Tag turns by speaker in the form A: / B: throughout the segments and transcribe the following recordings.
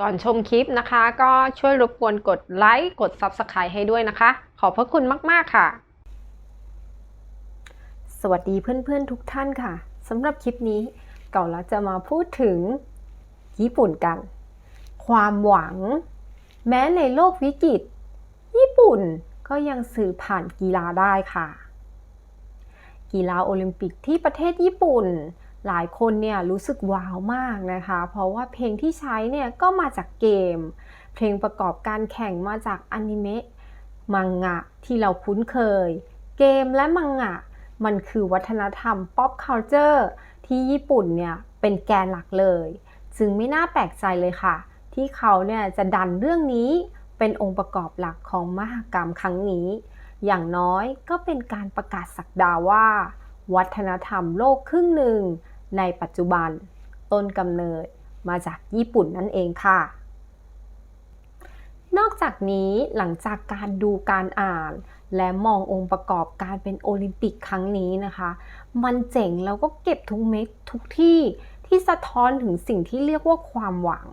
A: ก่อนชมคลิปนะคะ ก็ช่วยรบกวนกดไลค์กด Subscribe ให้ด้วยนะคะ ขอบพระคุณมาก ๆ ค่ะ สวัสดีเพื่อน ๆ ทุกท่านค่ะสำหรับคลิปนี้เก่าแล้วจะมาพูดถึงญี่ปุ่นกัน ความหวัง แม้ในโลกวิกฤต ญี่ปุ่น ก็ยังสื่อผ่านกีฬาได้ค่ะ กีฬาโอลิมปิกที่ประเทศญี่ปุ่น หลายคนเนี่ยรู้สึกว้าวมากนะคะ เพราะว่าเพลงที่ใช้เนี่ยก็มาจากเกม เพลงประกอบการแข่งมาจากอนิเมะมังงะที่เราคุ้นเคย เกมและมังงะ มันคือวัฒนธรรม pop culture ที่ญี่ปุ่นเนี่ยเป็นแกนหลักเลย จึงไม่น่าแปลกใจเลยค่ะ ที่เขาเนี่ยจะดันเรื่องนี้ เป็นองค์ประกอบหลักของมหกรรมครั้งนี้ อย่างน้อยก็เป็นการประกาศสักดาว่า วัฒนธรรมโลกครึ่งหนึ่ง ในปัจจุบัน ต้นกำเนิดมาจากญี่ปุ่นนั่นเองค่ะ นอกจากนี้หลังจากการดูการอ่าน และมององค์ประกอบการเป็นโอลิมปิกครั้งนี้นะคะ มันเจ๋งแล้วก็เก็บทุกเม็ดทุกที่ที่สะท้อนถึงสิ่งที่เรียกว่าความหวัง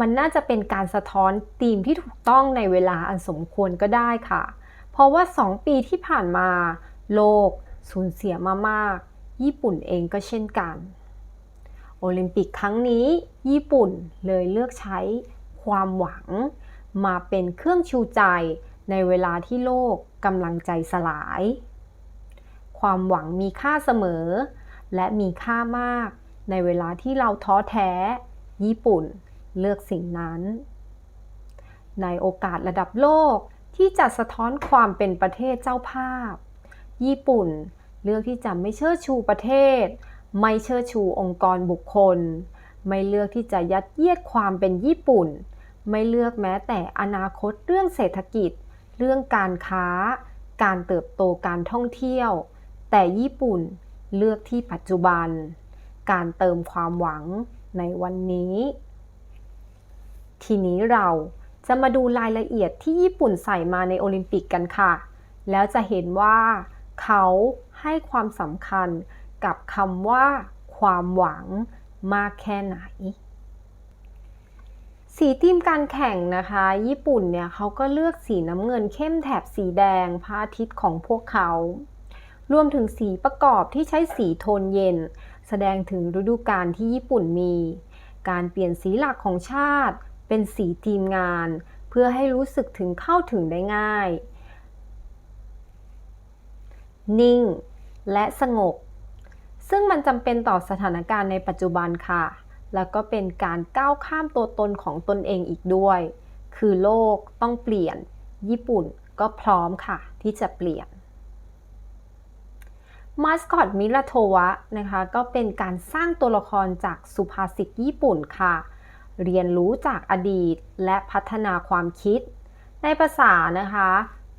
A: มันน่าจะเป็นการสะท้อนธีมที่ถูกต้องในเวลาอันสมควรก็ได้ค่ะ เพราะว่า 2 ปีที่ผ่านมา โลก สูญเสียมามาก ญี่ปุ่นเองก็เช่นกัน โอลิมปิกครั้งนี้ ญี่ปุ่นเลยเลือกใช้ความหวัง มาเป็นเครื่องชูใจในเวลาที่โลกกำลังใจสลาย ความหวังมีค่าเสมอ และมีค่ามาก ในเวลาที่เราท้อแท้ ญี่ปุ่น เลือกสิ่งนั้น ในโอกาสระดับโลกที่จะสะท้อนความเป็นประเทศเจ้าภาพ ญี่ปุ่นเลือกที่จะไม่เชิดชูประเทศ ไม่เชิดชูองค์กรบุคคล ไม่เลือกที่จะยัดเยียดความเป็นญี่ปุ่น ไม่เลือกแม้แต่อนาคตเรื่องเศรษฐกิจ เรื่องการค้า การเติบโตการท่องเที่ยว แต่ญี่ปุ่นเลือกที่ปัจจุบัน การเติมความหวังในวันนี้ ทีนี้เราจะมาดูรายละเอียดที่ญี่ปุ่นใส่มาในโอลิมปิกกันค่ะ แล้วจะเห็นว่าเขาให้ความสำคัญกับคำว่า ความหวังมากแค่ไหน สีทีมการแข่งนะคะ ญี่ปุ่นเนี่ยเขาก็เลือกสีน้ำเงินเข้มแถบสีแดงพระอาทิตย์ของพวกเขา รวมถึงสีประกอบที่ใช้สีโทนเย็น แสดงถึงฤดูกาลที่ญี่ปุ่นมี การเปลี่ยนสีหลักของชาติ เป็นสีทีมงาน เพื่อให้รู้สึกถึงเข้าถึงได้ง่าย นิ่ง และสงบ ซึ่งมันจำเป็นต่อสถานการณ์ในปัจจุบันค่ะ แล้วก็เป็นการก้าวข้ามตัวตนของตนเองอีกด้วย คือโลกต้องเปลี่ยน ญี่ปุ่นก็พร้อมค่ะ ที่จะเปลี่ยนมาสคอตมิราโทวะนะคะ ก็เป็นการสร้างตัวละครจากสุภาษิตญี่ปุ่นค่ะ เรียนรู้จากอดีตและพัฒนาความคิด ในภาษานะคะ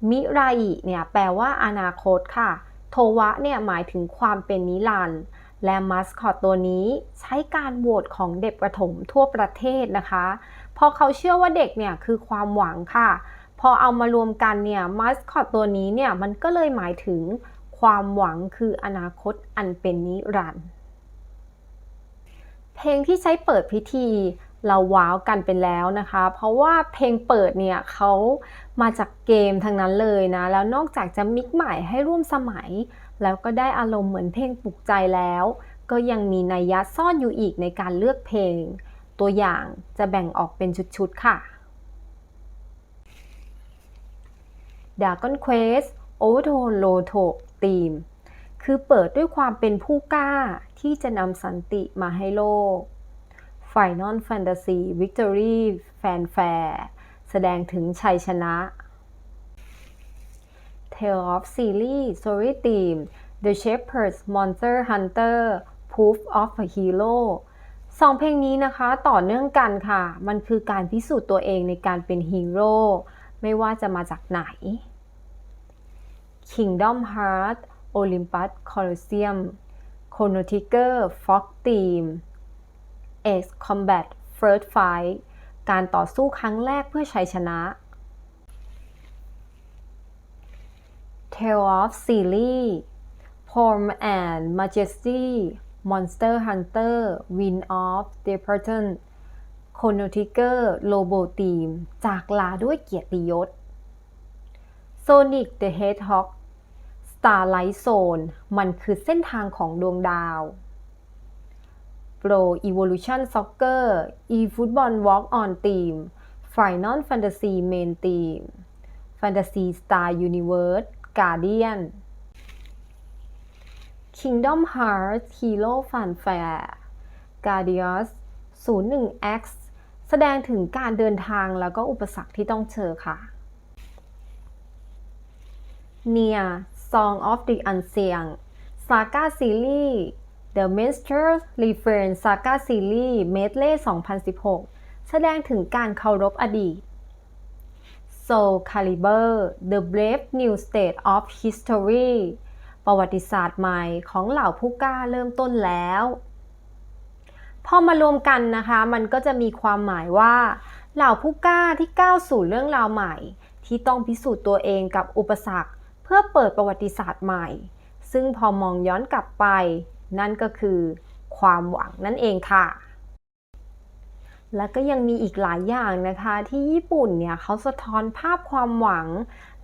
A: มิราอิเนี่ยแปลว่าอนาคตค่ะ โทวะเนี่ยหมายถึงความเป็นนิรันดร์และมาสคอตตัวนี้ใช้การโหวตของเด็กประถมทั่วประเทศนะคะพราะเขาเชื่อว่าเด็กเนี่ยคือความหวังค่ะ พอเอามารวมกันเนี่ยมาสคอตตัวนี้เนี่ยมันก็เลยหมายถึงความหวังคืออนาคตอันเป็นนิรันดร์เพลงที่ใช้เปิดพิธี เราว้าวกันไปแล้วนะคะ เพราะว่าเพลงเปิดเนี่ยเขามาจากเกมทั้งนั้นเลยนะ แล้วนอกจากจะมิกใหม่ให้ร่วมสมัย แล้วก็ได้อารมณ์เหมือนเพลงปลุกใจแล้ว ก็ยังมีนัยยะซ่อนอยู่อีกในการเลือกเพลง ตัวอย่างจะแบ่งออกเป็นชุดๆ ค่ะ Dragon Quest Overtone Roto Team คือเปิดด้วยความเป็นผู้กล้าที่จะนำสันติมาให้โลก Final Fantasy Victory Fanfare แสดงถึงชัยชนะ Tale of Series Story Team The Shepherd's Monster Hunter Proof of a Hero สองเพลงนี้นะคะต่อเนื่องกันค่ะ มันคือการพิสูจน์ตัวเองในการเป็นฮีโร่ไม่ว่าจะมาจากไหน Kingdom Hearts Olympus Coliseum Chrono Trigger Fox Team Ace Combat First Fight การต่อสู้ครั้งแรกเพื่อชัยชนะ Tale of Series Form and Majesty Monster Hunter Win of Departon Chrono Trigger Robo Team จากลาด้วยเกียรติยศ Sonic the Hedgehog Starlight Zone มันคือเส้นทางของดวงดาว Pro Evolution Soccer eFootball Walk on Team Final Fantasy Main Team Fantasy Star Universe Guardian Kingdom Hearts Hero Fanfare Guardians 01X แสดงถึงการเดินทางแล้วก็อุปสรรคที่ต้องเจอค่ะ Nia Song of the Unseen Saga Series The Master Reference Saga Series Medley 2016 แสดงถึงการเคารพอดีต Soul Calibur The Brave New State of History ประวัติศาสตร์ใหม่ของเหล่าผู้กล้าเริ่มต้นแล้ว พอมารวมกันนะคะ มันก็จะมีความหมายว่า เหล่าผู้กล้าที่ก้าวสู่เรื่องราวใหม่ ที่ต้องพิสูจน์ตัวเองกับอุปสรรค เพื่อเปิดประวัติศาสตร์ใหม่ ซึ่งพอมองย้อนกลับไป นั่นก็คือความหวังนั่นเองค่ะ แล้วก็ยังมีอีกหลายอย่างนะคะ ที่ญี่ปุ่นเนี่ยเขาสะท้อนภาพความหวัง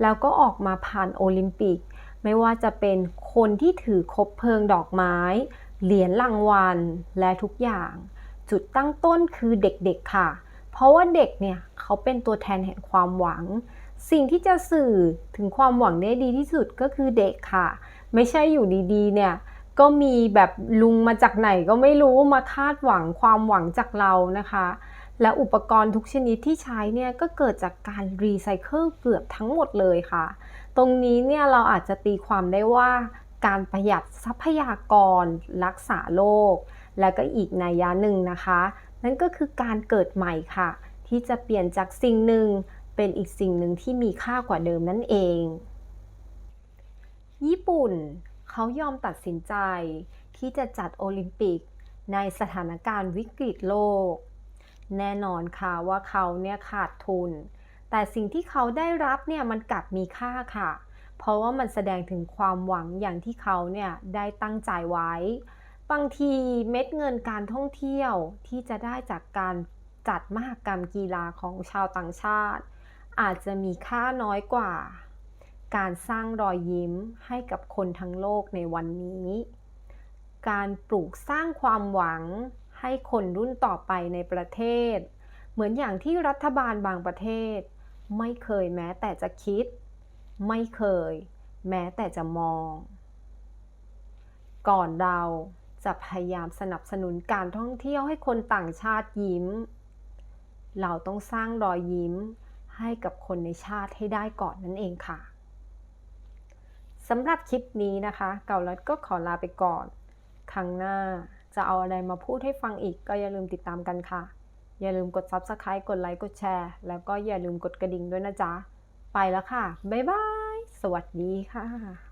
A: แล้วก็ออกมาผ่านโอลิมปิก ไม่ว่าจะเป็นคนที่ถือคบเพลิงดอกไม้ เหรียญรางวัลและทุกอย่าง จุดตั้งต้นคือเด็กๆค่ะ เพราะว่าเด็กเนี่ยเขาเป็นตัวแทนแห่งความหวัง สิ่งที่จะสื่อถึงความหวังได้ดีที่สุดก็คือเด็กค่ะ ไม่ใช่อยู่ดีๆเนี่ย ก็มีแบบลุงมาจากไหนก็ไม่รู้มาคาดหวังความหวังจากเรานะคะ และอุปกรณ์ทุกชนิดที่ใช้เนี่ยก็เกิดจากการรีไซเคิลเกือบทั้งหมดเลยค่ะ ตรงนี้เนี่ยเราอาจจะตีความได้ว่าการประหยัดทรัพยากร รักษาโลก และก็อีกนัยยะหนึ่งนะคะ นั่นก็คือการเกิดใหม่ค่ะ ที่จะเปลี่ยนจากสิ่งหนึ่งเป็นอีกสิ่งหนึ่งที่มีค่ากว่าเดิมนั่นเอง ญี่ปุ่น เขายอมตัดสินใจที่จะจัดโอลิมปิกในสถานการณ์วิกฤตโลก แน่นอนค่ะว่าเขาเนี่ยขาดทุน แต่สิ่งที่เขาได้รับเนี่ยมันกลับมีค่าค่ะ เพราะว่ามันแสดงถึงความหวังอย่างที่เขาเนี่ยได้ตั้งใจไว้ บางทีเม็ดเงินการท่องเที่ยวที่จะได้จากการจัดมหกรรมกีฬาของชาวต่างชาติ อาจจะมีค่าน้อยกว่า การสร้างรอยยิ้มให้กับคนทั้งโลกในวันนี้ การปลูกสร้างความหวังให้คนรุ่นต่อไปในประเทศ เหมือนอย่างที่รัฐบาลบางประเทศ ไม่เคยแม้แต่จะคิด ไม่เคย แม้แต่จะมอง ก่อนเราจะพยายามสนับสนุนการท่องเที่ยวให้คนต่างชาติยิ้ม เราต้องสร้างรอยยิ้มให้กับคนในชาติให้ได้ก่อนนั่นเองค่ะ สำหรับคลิปนี้นะคะ เก่าลัดก็ขอลาไปก่อน ครั้งหน้าจะเอาอะไรมาพูดให้ฟังอีกก็อย่าลืมติดตามกันค่ะ อย่าลืมกด Subscribe กดไลค์กดแชร์ แล้วก็อย่าลืมกดกระดิ่งด้วยนะจ๊ะ ไปแล้วค่ะ บ๊ายบาย สวัสดีค่ะ